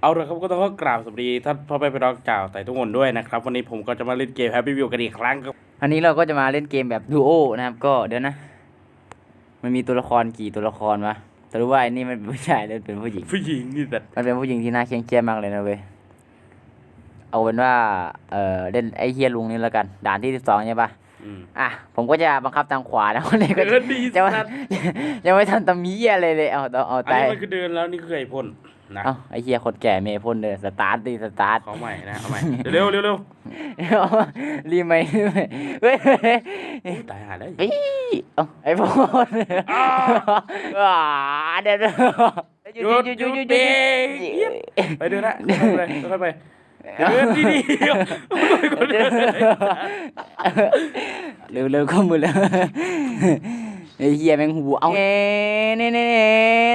เอาละครับก็ต้องขอกราบสวัสดีท่านพ่อแม่พี่น้องชาวไต่ทุกคนด้วยนะครับวันนี้ผมก็จะมาเล่นเกม Happy View กันอีกครั้งครับอันนี้เราก็จะมาเล่นเกมแบบดูโอนะครับ ก็เดี๋ยวนะ มันมีตัวละครกี่ตัวละครวะแต่รู้ว่าไอ้นี่มันเป็นผู้ชายแล้วเป็นผู้หญิงผู้หญิงนี่แต่มันเป็นผู้หญิงที่น่าเคียงเกียจมากเลยนะเว้ยเอาเป็นว่าเออเล่นไอ้เฮียลุงนี่แล้วกัน ด่านที่สิบสองใช่ปะอืมอะผมก็จะบังคับทางขวานะคนนี้ก็เออดีจะไม่สัตว์จะไม่ทันตะมีอะไรเลยเอาเอาเอาอันตายนี้มันคือเดินแล้วนี่คือไอ้พ่น นะเอาไอ้เฮียคนแก่เมย์พ่นเลยสตาร์ทดิสตาร์ทขอใหม่นะเอาใหม่เร็วๆเร็วๆเร็วรีไหมรีไหมเฮ้ยเฮ้ยๆตายหาแล้วปี๊เอาไอ้พวกอ่าเดี๋ยวเดี๋ยวหยุดหยุดหยุดเบรกเยี่ยมไปเดินนะค่อยๆไปค่อยๆไปเดินดีๆค่อยๆเดินเร็วเร็วเข้ามือแล้วไอ้เหี้ยแมงหูเอาเน่เน่เน่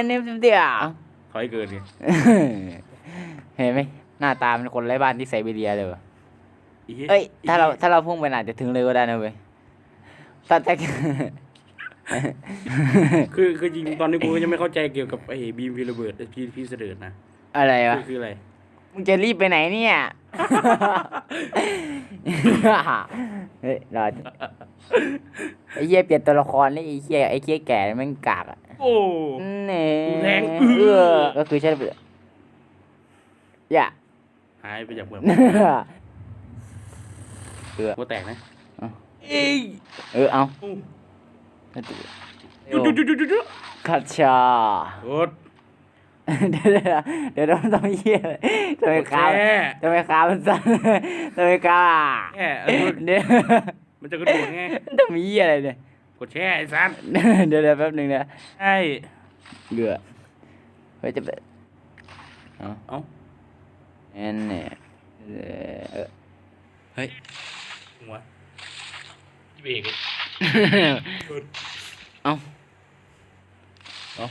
เน่เดี๋ยว ถอยเกินไงเห็นไหมหน้าตาเป็นคนไร้บ้านที่ไซบีเรียเลยว่ะอีหี้เอ้ยถ้าเราถ้าเราพุ่งไปอาจจะถึงเลยก็ได้นะเว้ยตัดแต่คือคือจริงตอนนี้กูก็ยังไม่เข้าใจเกี่ยวกับไอ้บีมพีระเบิดไอ้พีพีเสดิร์ดนะอะไรวะคือคืออะไรมึงจะรีบไปไหนเนี่ยเฮ้ยรอไอ้เหี้ยเปลี่ยนตัวละครนี่ไอ้เหี้ยไอ้เหี้ยแก่แม่งกากอะ โอ้เน่แรงเออก็คือใช่เปล่าอย่าหายไปจากเมืองเออหัวแตกนะเอาเอ้ยเออเอาอู้เร็วหยุดหยุดหยุดหยุดหยุดคัดชากดเดี๋ยวเดี๋ยวเดี๋ยวต้องต้องเหี้ยเลยทำไมกดขาแช่ทำไมขามันสั่นทำไมขาแช่เออเดี๋ยวมันจะกระโดดไงต้องมีเหี้ยอะไรเนี่ย กดแช่ไอ้สันเดี๋ยวเดี๋ยวแป๊บหนึงนะใช่เรือเฮ้ยจะเป็นเอาเอ้าแอนเนี่ยเออเฮ้ย หัวเบรกเอาเอ้า